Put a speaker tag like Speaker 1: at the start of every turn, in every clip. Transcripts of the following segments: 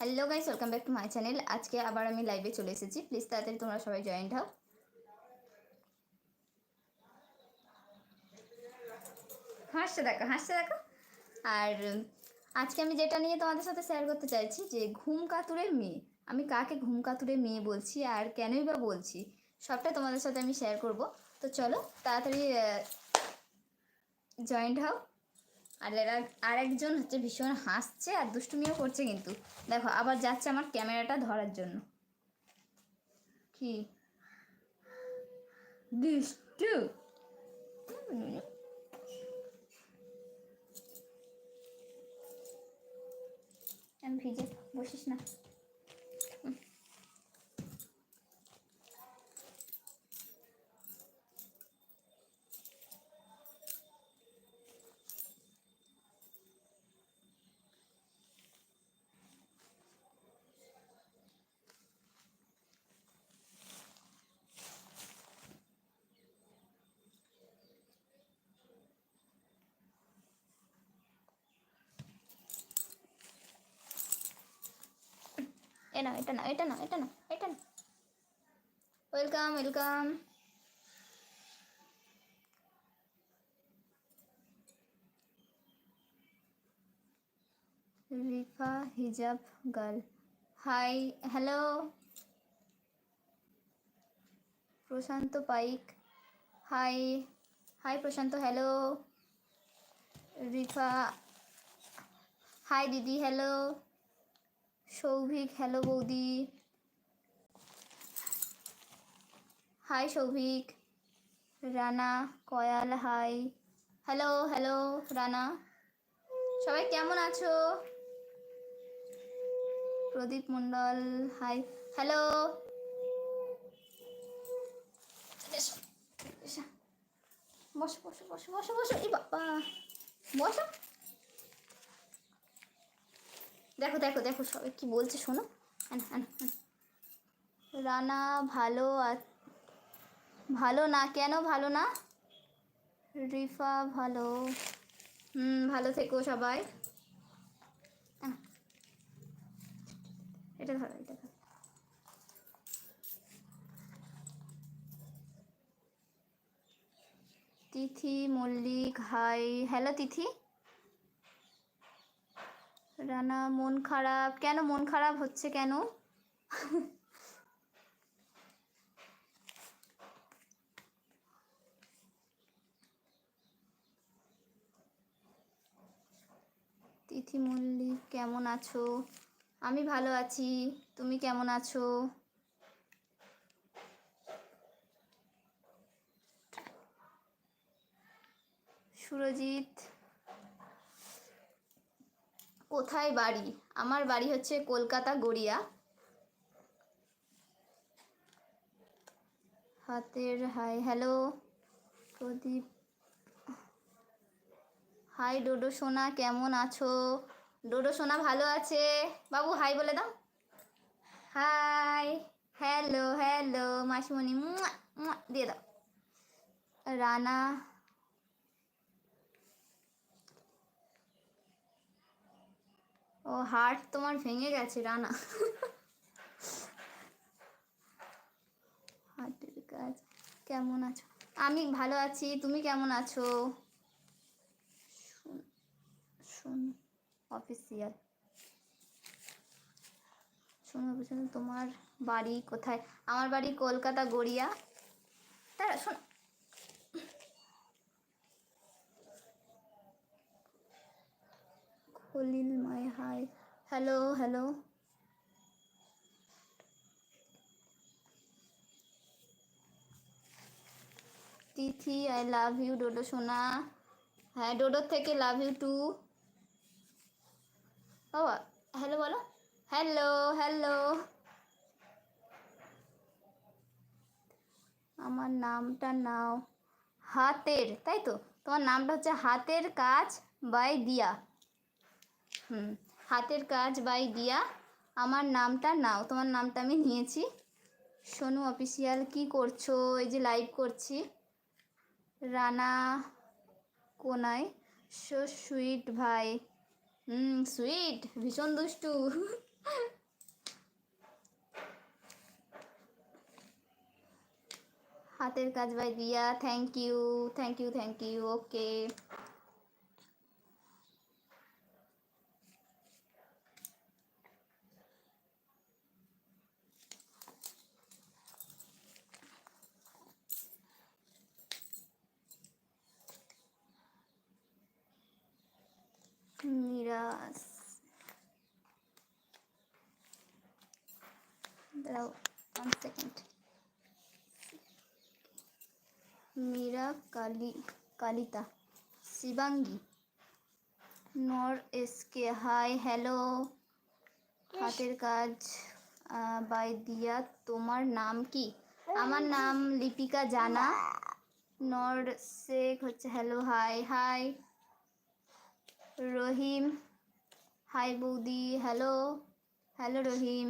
Speaker 1: Hello guys welcome back to my channel আজকে আবার আমি লাইভে চলে এসেছি। প্লিজ তাড়াতাড়ি তোমরা সবাই জয়েন্ট হও হাসতে দেখো হাসতে দেখো আর আজকে আমি যেটা নিয়ে তোমাদের সাথে শেয়ার করতে চাইছি যে ঘুম কাতুরের মেয়ে। আমি কাকে ঘুম কাতুরের মেয়ে বলছি আর কেনই বা বলছি সবটা তোমাদের সাথে আমি শেয়ার করব। তো চলো, তাড়াতাড়ি জয়েন্ট হও আর এরা আর একজন হচ্ছে ভীষণ হাসছে আর দুষ্টুমিও করছে কিন্তু। দেখো, আবার যাচ্ছে আমার ক্যামেরাটা ধরার জন্য। কি? দুষ্টু। আমি ভিজে, বসিস না। এ না এটা না এটা না এটা না এটা না ওয়েলকাম ওয়েলকাম রিফা হিজাব girl hi hello Prashanta Paik hi hi Prashanta hello Rifa hi দিদি হ্যালো সৌভিক হ্যালো বৌদি। Hi Souvik. Rana, Kayal hi hello hello Rana. সবাই কেমন আছো? প্রদীপ মণ্ডল হাই হ্যালো বসো বসো বসো বসো বসো। এই বাবা, বসো। দেখো দেখো দেখো সবাই কি বলছে, শোনো। রানা ভালো ভালো না? কেন ভালো না? রিফা ভালো। হুম, ভালো থেকো সবাই। এটা ধরো, এটা তিথি, মল্লিক, হাই। হ্যালো তিথি। রানা, মন খারাপ। কেন মন খারাপ হচ্ছে কেন? তিথি মল্লিক, কেমন আছো? আমি ভালো আছি। তুমি কেমন আছো? সুরজিৎ কোথায় বাড়ি? আমার বাড়ি হচ্ছে কলকাতা গড়িয়া। হাতের হাই হ্যালো প্রদীপ। হাই ডোডো সোনা, কেমন আছো? ডোডো সোনা ভালো আছে? বাবু হাই বলে দাও। হাই হ্যালো হ্যালো মাসিমণি দিয়ে দাও। রানা ও হার্ট তোমার ভেঙে গেছে, রানা। হার্টের কাজ। কেমন আছো? আমি ভালো আছি, তুমি কেমন আছো? শুন অফিসিয়াল শোনো তোমার বাড়ি কোথায়? আমার বাড়ি কলকাতা গড়িয়া। তারা শোনো। Khalil my hi hello hello Tithi I love you Dodo সোনা হ্যাঁ ডোডোর থেকে লাভ ইউ টু বাবা হ্যালো বলো হ্যালো হ্যালো আমার নামটা নাও হাতের, তাই তো? তোমার নামটা হচ্ছে হাতের কাজ বাই দিয়া। হুম, হাতের কাজ বাই দিয়া আমার নামটা নাও, তোমার নামটা আমি নিয়েছি। সোনু অফিসিয়াল কি করছ? এই যে লাইভ করছি। রানা কোনায় সো সুইট ভাই। হুম সুইট ভীষণ দুষ্টু। হাতের কাজ বাই দিয়া thank you thank you thank you okay Miraj দাঁড়াও ওয়ান সেকেন্ড মীরা কালি কালিতা শিবাঙ্গী নর এসকে হাই হ্যালো হাতের কাজ বাই দিয়া তোমার নাম কি আমার নাম লিপিকা জানা নর শেখ হচ্ছে hello hi hi Rahim hi বৌদি হ্যালো হ্যালো রহিম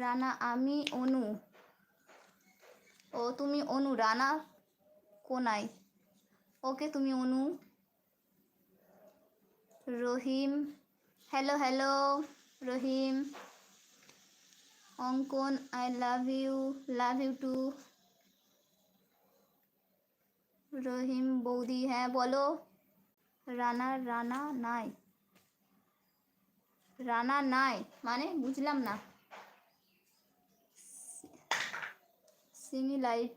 Speaker 1: রানা আমি অনু ও তুমি অনু রানা কোনায় ওকে তুমি অনু রহিম hello hello Rahim Ankan I love you love you too Rahim বৌদি হ্যাঁ বলো রানা রানা নাই রানা নাই মানে বুঝলাম না সিমি লাইট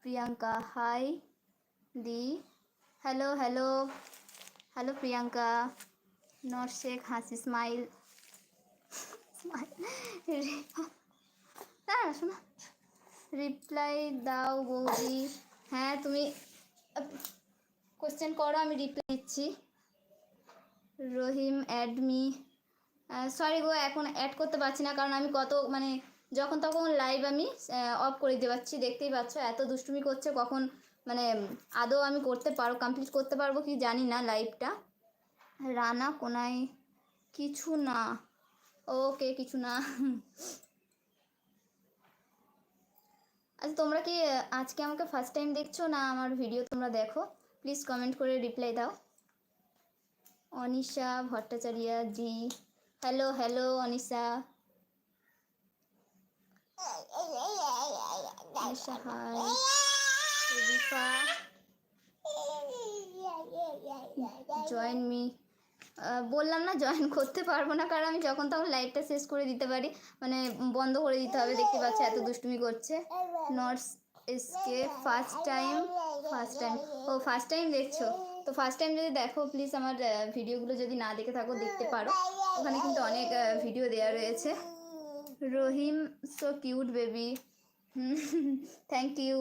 Speaker 1: প্রিয়াঙ্কা হাই দি হ্যালো হ্যালো হ্যালো প্রিয়াঙ্কা নর শেখ হাসি স্মাইল না শোনা রিপ্লাই দাও বৌদি হ্যাঁ তুমি কোশ্চেন করো, আমি রিপ্লাই দিচ্ছি। রহিম অ্যাডমি সরি গো, এখন অ্যাড করতে পারছি না, কারণ আমি কত মানে যখন তখন লাইভ আমি অফ করে দিতে পারছি। দেখতেই পাচ্ছ, এত দুষ্টুমি করছে, কখন মানে আদৌ আমি করতে পারো কমপ্লিট করতে পারব কি জানি না লাইভটা রানা কোনায় কিছু না। ওকে কিছু না। আচ্ছা তোমরা কি আজকে আমাকে ফার্স্ট টাইম দেখছ না আমার ভিডিও তোমরা দেখো? প্লিজ কমেন্ট করে রিপ্লাই দাও। Anisha Bhattacharya, ji. Hello hello Anisha. Anisha hi join me বললাম না জয়েন করতে পারব না, কারণ আমি যখন তখন লাইভটা শেষ করে দিতে পারি। মানে বন্ধ করে দিতে হবে, দেখতে পাচ্ছি এত দুষ্টুমি করছে। নটস SK first time first time ও ফার্স্ট টাইম দেখছ? তো ফার্স্ট টাইম যদি দেখো প্লিজ আমার ভিডিওগুলো যদি না দেখে থাকো, দেখতে পারো। ওখানে কিন্তু অনেক ভিডিও দেওয়া রয়েছে। Rahim so cute baby thank you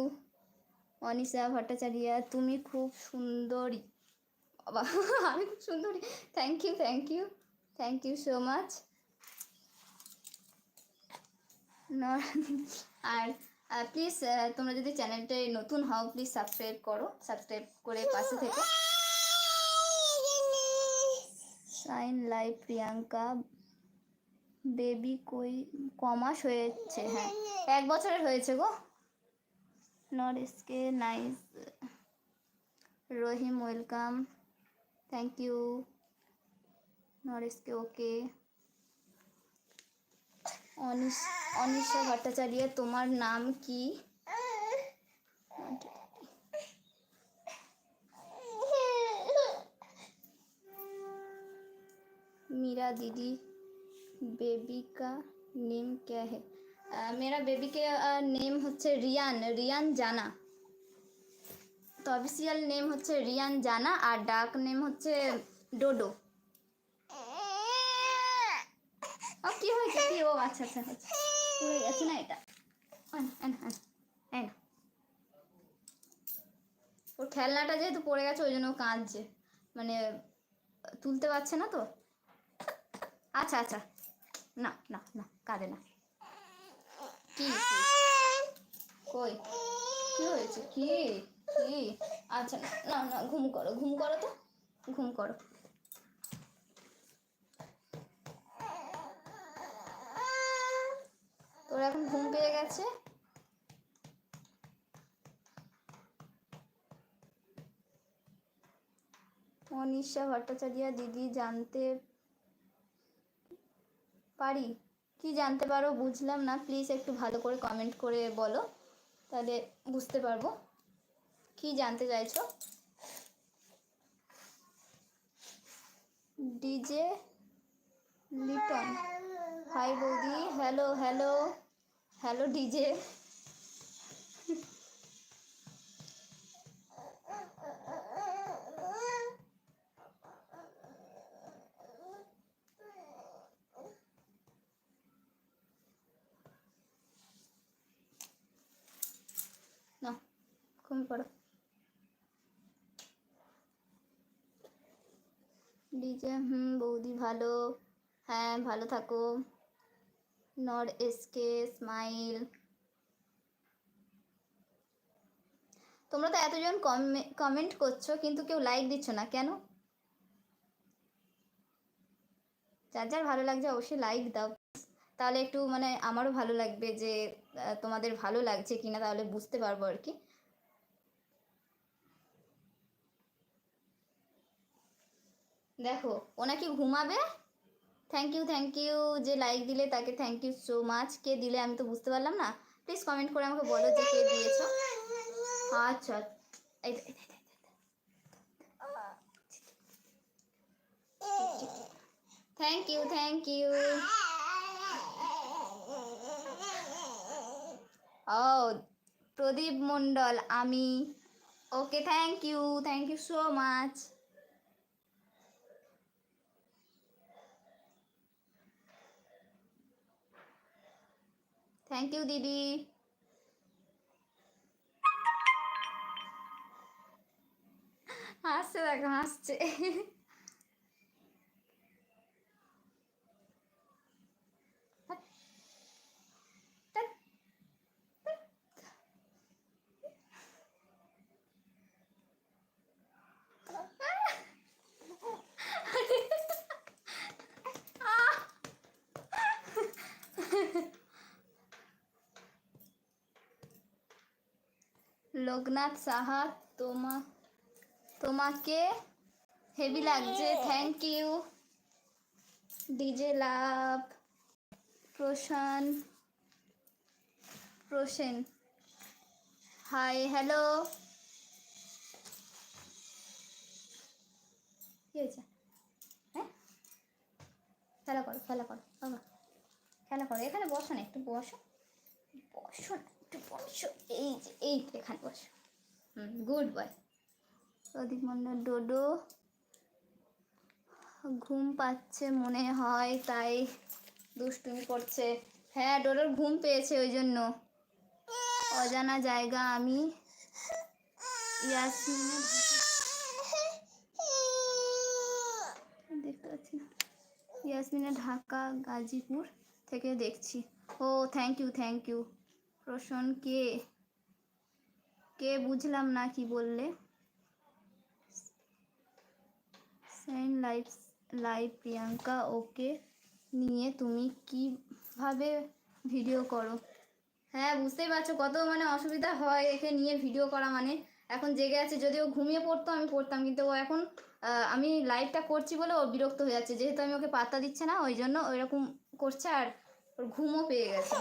Speaker 1: Anisha Bhattacharya, তুমি খুব সুন্দরী। বাবা, আমি খুব সুন্দরী। Thank you thank you thank you so much R please তোমরা যদি চ্যানেলটায় নতুন হও প্লিজ সাবস্ক্রাইব করো। সাবস্ক্রাইব করে পাশে থেকে। সাইন লাইভ প্রিয়াঙ্কা বেবি কই, কমাস হয়েছে হ্যাঁ। এক বছরের হয়েছে গো। Not SK nice Rahim welcome thank you not SK okay anise Anisha Bhattacharya তোমার নাম কি मीरा दीदी बेबी का नेम क्या है अ, मेरा बेबी के নেম হচ্ছে রিয়ান রিয়ান জানা তো অফিসিয়াল নেম হচ্ছে রিয়ান জানা আর ডাক নেম হচ্ছে ডোডো আচ্ছা আচ্ছা আচ্ছা। না এটা। ওর খেলনাটা যেহেতু পড়ে গেছে, ওই জন্য কাঁদছে। মানে তুলতে পারছে না তো? আচ্ছা আচ্ছা। না না না, কাঁদে না। কি? কই? কি হয়েছে? কি? কি? আচ্ছা না না, ঘুম করো ঘুম করো তো? ঘুম করো তোর এখন ঘুম পেয়ে গেছে। অনিশা, ভট্টাচার্য, দিদি জানতে পারি? কি জানতে পারো বুঝলাম না। প্লিজ একটু ভালো করে কমেন্ট করে বলো, তাহলে বুঝতে পারব। কি জানতে চাইছো? ডিজে লিটন। হাই বৌদি হ্যালো হ্যালো হ্যালো ডিজে না ঘুমিয়ে পড়ো ডিজে হুম বৌদি ভালো হ্যাঁ ভালো থাকো নর এসকে স্মাইল তোমরা তো এতজন কমেন্ট করছ, কিন্তু কেউ লাইক দিচ্ছ না। কেন? যার যার ভালো লাগছে অবশ্যই লাইক দাও। তাহলে একটু মানে আমারও ভালো লাগবে যে তোমাদের ভালো লাগছে কিনা, তাহলে বুঝতে পারব আর কি। দেখো, ও নাকি ঘুমাবে? থ্যাংক ইউ থ্যাংক ইউ যে লাইক দিলে তাকে থ্যাংক ইউ সো মাচ কে দিলে আমি তো বুঝতে পারলাম না। প্লিজ কমেন্ট করে আমাকে বলো যে কে দিয়েছ। আচ্ছা। থ্যাংক ইউ থ্যাংক ইউ ও, প্রদীপ মণ্ডল, আমি। Okay thank you thank you so much thank you দিদি হাসছে দেখো হাসছে। লোকনাথ সাহা তোমা তোমাকে হেভি লাগছে। Thank you DJ love Prashan Prosen. Hi hello কি হয়েছে? হ্যাঁ? খেলা করো খেলা করো খেলা করো এখানে বসো না একটু বসো। বসো না। একটু বসো, এই যে, এই এখানে বসো। হুম, গুড বয়। প্রদীপ মন্ডল, ডোডো। ঘুম পাচ্ছে মনে হয়, তাই দুষ্টুমি করছে। হ্যাঁ ডোডোর ঘুম পেয়েছে ওই জন্য। অজানা জায়গা আমি। ইয়াসমিনের দেখতে পাচ্ছি ইয়াসমিনের ঢাকা, গাজীপুর থেকে দেখছি। ও thank you thank you Prosen কে? কে বুঝলাম না কি বললে? সেন লাইভ লাইভ প্রিয়াঙ্কা, ওকে নিয়ে তুমি কীভাবে ভিডিও করো? হ্যাঁ বুঝতেই পারছ কত মানে অসুবিধা হয় একে নিয়ে ভিডিও করা মানে। এখন জেগে আছে, যদিও ঘুমিয়ে পড়তো আমি পড়তাম, কিন্তু ও এখন আমি লাইভটা করছি বলে ও বিরক্ত হয়ে যাচ্ছে। যেহেতু আমি ওকে পাত্তা দিচ্ছে না, ওই জন্য ওইরকম করছে আর ওর ঘুমও পেয়ে গেছে।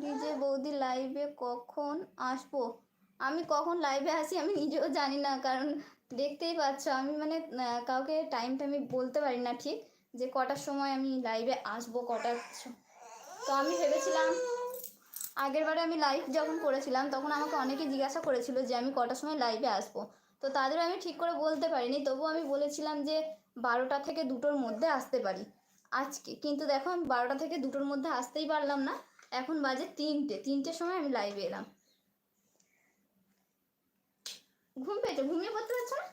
Speaker 1: ডিজে বৌদি লাইভে কখন আসব? আমি কখন লাইভে আসি আমি নিজেও জানি না, কারণ দেখতেই পাচ্ছ আমি মানে কাউকে টাইমটা আমি বলতে পারি না ঠিক, যে কটার সময় আমি লাইভে আসব কটার তো আমি ভেবেছিলাম, আগের বারে আমি লাইভ যখন করেছিলাম তখন আমাকে অনেকে জিজ্ঞাসা করেছিল যে আমি কটার সময় লাইভে আসব, তো তাদের আমি ঠিক করে বলতে পারিনি, তবুও আমি বলেছিলাম যে বারোটা থেকে দুটোর মধ্যে আসতে পারি আজকে, কিন্তু দেখো আমি বারোটা থেকে দুটোর মধ্যে আসতেই পারলাম না এখন বাজে তিনটে তিনটের সময় আমি লাইভে এলাম। ঘুম পেয়েছে? ঘুমিয়ে পড়তে পারছ না?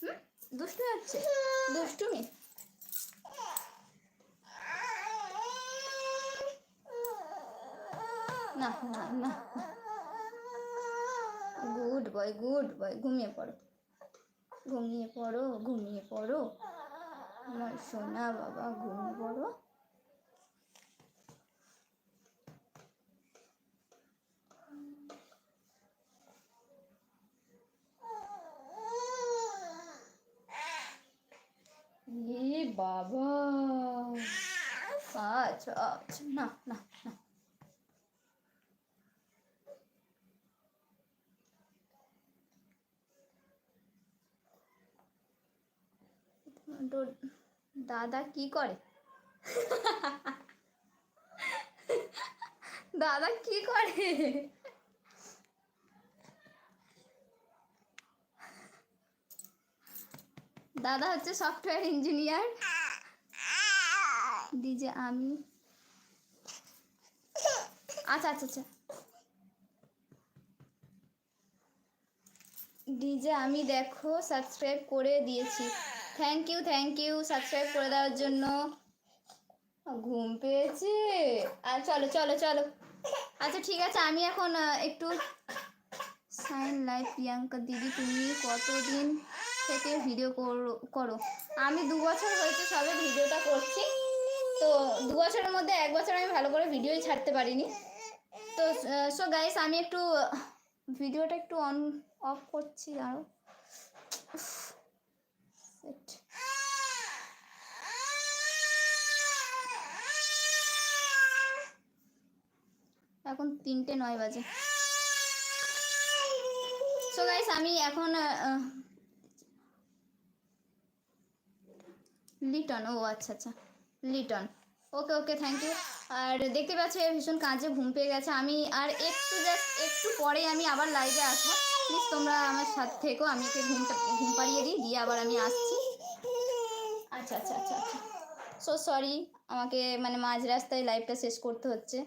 Speaker 1: হুম? দুষ্টুমি হচ্ছে? দুষ্টুমি? না না না। গুড বয় গুড বয় ঘুমিয়ে পড়ো। ঘুমিয়ে পড়ো ঘুমিয়ে পড়ো। আমার সোনা বাবা, ঘুমিয়ে পড়ো। বাবা। আচ্ছা আচ্ছা না না না। দাদা কি করে? দাদা কি করে? দাদা হচ্ছে সফটওয়্যার ইঞ্জিনিয়ার ডিজে আমি। আচ্ছা আচ্ছা আচ্ছা। ডিজে আমি দেখো সাবস্ক্রাইব করে দিয়েছি। Thank you thank you subscribe করে দেওয়ার জন্য। ঘুম পেয়েছে। আর চলো চলো চলো। আচ্ছা ঠিক আছে, আমি এখন একটু। সাইন লাইভ প্রিয়াঙ্কা দিদি, তুমি কতদিন থেকে ভিডিও করো- আমি দু বছর হয়েছে সবে ভিডিওটা করছি। তো দু বছরের মধ্যে এক বছর আমি ভালো করে ভিডিওই ছাড়তে পারিনি। তো সো গাইস আমি একটু ভিডিওটা একটু অন অফ করছি আরও এখন তিনটে নয় বাজে। সো গাইস আমি এখন লিটন, ও আচ্ছা আচ্ছা Liton. Okay okay thank you আর দেখতে পাচ্ছি ভীষণ কাজে ঘুম পেয়ে গেছে। আমি আর একটু জাস্ট একটু পরে আমি আবার লাইভে আসব। প্লিজ তোমরা আমার সাথে থেকো, আমি একে ঘুমটা, ঘুম পাড়িয়ে দিই, দিয়ে আবার আমি আসছি। আচ্ছা আচ্ছা আচ্ছা আচ্ছা। সো সরি আমাকে মানে মাঝ রাস্তায় লাইভটা শেষ করতে হচ্ছে।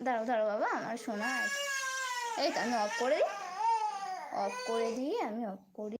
Speaker 1: দাঁড়াও দাঁড়াও বাবা, আমার শোনা আছে। এই তো, আমি অফ করে দিই। অফ করে দিয়ে আমি অফ করি।